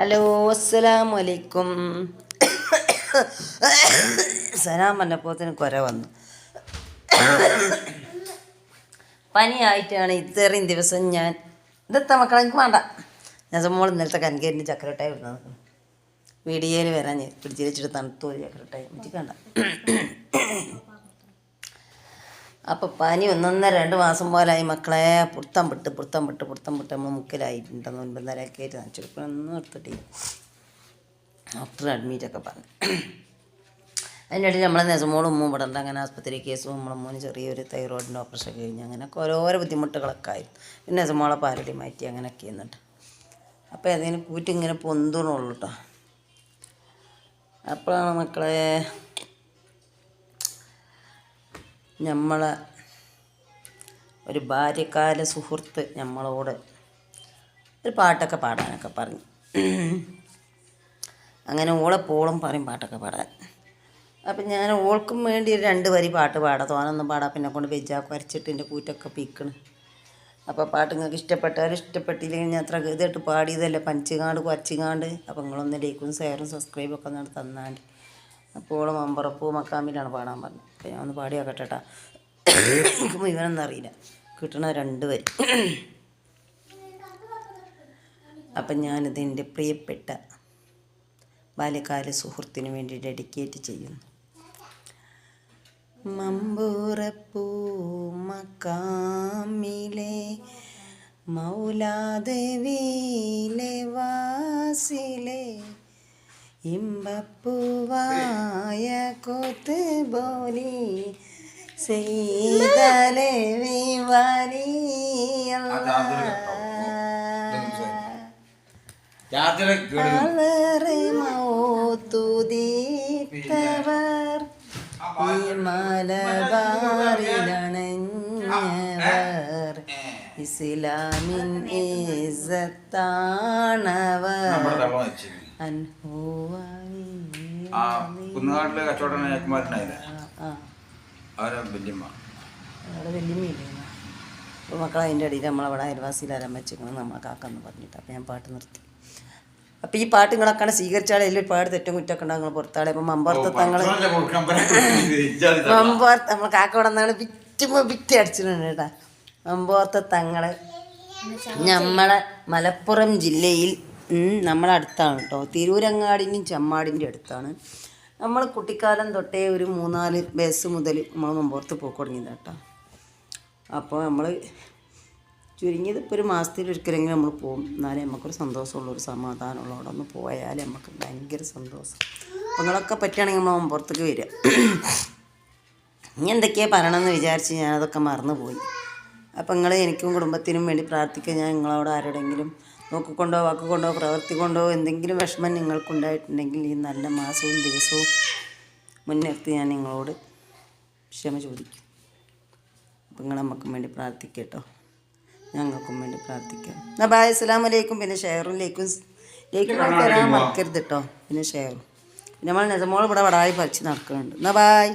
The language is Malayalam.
ഹലോ അസ്സലാമു അലൈക്കും സലാം പറഞ്ഞപ്പോത്തിന് കുര വന്നു. പനിയായിട്ടാണ് ഇത്രയും ദിവസം ഞാൻ ഇതെത്താ മക്കളെ എനിക്ക് വേണ്ട. ഞാൻ മോൾ ഇന്നലത്തെ കൻകേരിന്റെ ചക്കരട്ടായി വിടുന്നത്. വീഡിയോയിൽ വരാൻ ഞാൻ തണുത്തൊരു തണുത്തു ഒരു ചക്കരട്ടായി എനിക്ക് വേണ്ട. അപ്പോൾ പനി ഒന്നൊന്നര രണ്ട് മാസം പോലായി മക്കളെ. പുറത്തം വിട്ട് പുറത്തം വിട്ട് പുറത്തം വിട്ട് നമ്മൾ മുക്കിലായിട്ടുണ്ടെന്ന് ഒൻപതരയൊക്കെ ആയിട്ട് നനച്ചെടുക്കണമെന്ന് എടുത്തിട്ടില്ല. ഡോക്ടർ അഡ്മിറ്റൊക്കെ പറഞ്ഞു. അതിന്റെ ഇടയിൽ നമ്മളെ നെസമോളും ഉമ്മും ഇവിടെ ഉണ്ട്. അങ്ങനെ ആസ്പത്രി കേസും നമ്മളെ മോന് ചെറിയൊരു തൈറോയിഡിന്റെ ഓപ്പറേഷൻ കഴിഞ്ഞ് അങ്ങനെയൊക്കെ ഓരോരോ ബുദ്ധിമുട്ടുകളൊക്കെ ആയിരുന്നു പിന്നെ നെസമോളെ പാരടി മാറ്റി അങ്ങനെയൊക്കെ ചെയ്യുന്നുണ്ട്. അപ്പോൾ അതിന് കൂറ്റിങ്ങനെ പൊന്തണുള്ളൂ കേട്ടോ അപ്പോഴാണ് മക്കളെ നമ്മളെ ഒരു ബാല്യകാല സുഹൃത്ത് നമ്മളോട് ഒരു പാട്ടൊക്കെ പാടാനൊക്കെ പറഞ്ഞു. അങ്ങനെ ഓളെ പോളും പറയും പാട്ടൊക്കെ പാടാൻ. അപ്പം ഞാൻ ഓൾക്കും വേണ്ടി രണ്ട് വരി പാട്ട് പാടാം. തോനൊന്നും പാടാം പിന്നെ കൊണ്ട് വെജാക്ക് വരച്ചിട്ട് എന്റെ കൂറ്റൊക്കെ പീക്കണ്. അപ്പോൾ പാട്ട് നിങ്ങൾക്ക് ഇഷ്ടപ്പെട്ടാലും ഇഷ്ടപ്പെട്ടില്ലെങ്കിൽ ഞാൻ അത്ര ഇതായിട്ട് പാടിയതല്ലേ. പഞ്ചുകാണ്ട് കുറച്ചുകാണ്ട് അപ്പോൾ നിങ്ങളൊന്ന് ലൈക്കും ഷെയറും സബ്സ്ക്രൈബും ഒക്കെ ഒന്ന് തന്നാണ്ട്. അപ്പോൾ അമ്പറപ്പൂ മക്കാമിലാണ് പാടാൻ പറഞ്ഞത്. അപ്പോൾ ഞാൻ ഒന്ന് പാടി നോക്കട്ടെ കേട്ടാ അറിയില്ല. കിട്ടണ രണ്ട് വരി. അപ്പം ഞാനിത് എന്റെ പ്രിയപ്പെട്ട ബാല്യകാല സുഹൃത്തിന് വേണ്ടി ഡെഡിക്കേറ്റ് ചെയ്യുന്നു. മമ്പൂറപ്പൂ മക്കാമിലെ മൗലാദേവിയിലെ വാസിലെ ഇമ്പപ്പൂവായ കൊത്ത് ബോലി ചെയ്തലെ വളരെ മൗത്തുതീത്തവർ ഈ മലബാറിലണഞ്ഞവർ. ഇസ്ലാമിൻ ഇസത്താണവർ ആ കുന്നുകാട്ടിലെ കച്ചവടം അയക്കുമാരുണ്ടായില്ലേ ആ അവരെ വല്യമ്മ. അവിടെ അപ്പോൾ മക്കൾ അതിന്റെ ഇടയിൽ നമ്മളവിടെ അയൽവാസിയിൽ ആരാൻ വെച്ചിരിക്കണം നമ്മളെ കാക്കെന്ന് പറഞ്ഞിട്ട്. അപ്പോൾ ഞാൻ പാട്ട് നിർത്തി. അപ്പോൾ ഈ പാട്ട് നിങ്ങളൊക്കെ സ്വീകരിച്ചാൽ അതിൽ ഒരുപാട് തെറ്റും കുറ്റമൊക്കെ ഉണ്ടാകും നിങ്ങൾ പുറത്താളെ. അപ്പം മമ്പുറത്ത് തങ്ങൾ മമ്പോർത്ത് നമ്മൾ കാക്ക ഇവിടെ നിന്നാണ് വിറ്റുമ്പോൾ വിറ്റ് അടിച്ചിട്ടുണ്ട് കേട്ടാ. മമ്പോർത്തെ തങ്ങൾ നമ്മളെ മലപ്പുറം ജില്ലയിൽ നമ്മളെ അടുത്താണ് കേട്ടോ തിരൂരങ്ങാടിന്റെയും ചെമ്മാടിന്റെ അടുത്താണ്. നമ്മൾ കുട്ടിക്കാലം തൊട്ടേ ഒരു മൂന്നാൽ ബസ് മുതൽ നമ്മൾ മുമ്പോർത്ത് പോയി തുടങ്ങിയത് കേട്ടോ അപ്പോൾ നമ്മൾ ചുരുങ്ങിയത് ഇപ്പോൾ ഒരു മാസത്തിൽ ഒരിക്കലെങ്കിലും നമ്മൾ പോകും എന്നാലേ നമുക്കൊരു സന്തോഷമുള്ള ഒരു സമാധാനമുള്ള. അവിടെ ഒന്ന് പോയാൽ നമുക്ക് ഭയങ്കര സന്തോഷം. അപ്പോൾ നിങ്ങളൊക്കെ പറ്റുകയാണെങ്കിൽ നമ്മൾ മുമ്പോർത്തേക്ക് വരിക. ഇനി എന്തൊക്കെയാണ് പറയണമെന്ന് വിചാരിച്ച് ഞാനതൊക്കെ മറന്നുപോയി. അപ്പോൾ നിങ്ങൾ എനിക്കും കുടുംബത്തിനും വേണ്ടി പ്രാർത്ഥിക്കുക. ഞാൻ നിങ്ങളോട് ആരോടെങ്കിലും നോക്കിക്കൊണ്ടോ വാക്കുകൊണ്ടോ പ്രവൃത്തി കൊണ്ടോ എന്തെങ്കിലും വിഷമം നിങ്ങൾക്കുണ്ടായിട്ടുണ്ടെങ്കിൽ ഈ നല്ല മാസവും ദിവസവും മുൻനിർത്തി ഞാൻ നിങ്ങളോട് ക്ഷമ ചോദിക്കും. അപ്പം നിങ്ങൾ നമുക്കും വേണ്ടി പ്രാർത്ഥിക്കട്ടോ. ഞങ്ങൾക്കും വേണ്ടി പ്രാർത്ഥിക്കാം. എന്നാൽ ബായ് അസ്സലാമു അലൈക്കും. പിന്നെ ഷെയറും ലേക്കും ലേക്കും തരാൻ മറക്കരുത് കേട്ടോ പിന്നെ ഷെയറും പിന്നെ നമ്മൾ നെസമോൾ ഇവിടെ വടായി പറിച്ച് നടക്കുന്നുണ്ട്. എന്നാൽ ബായ്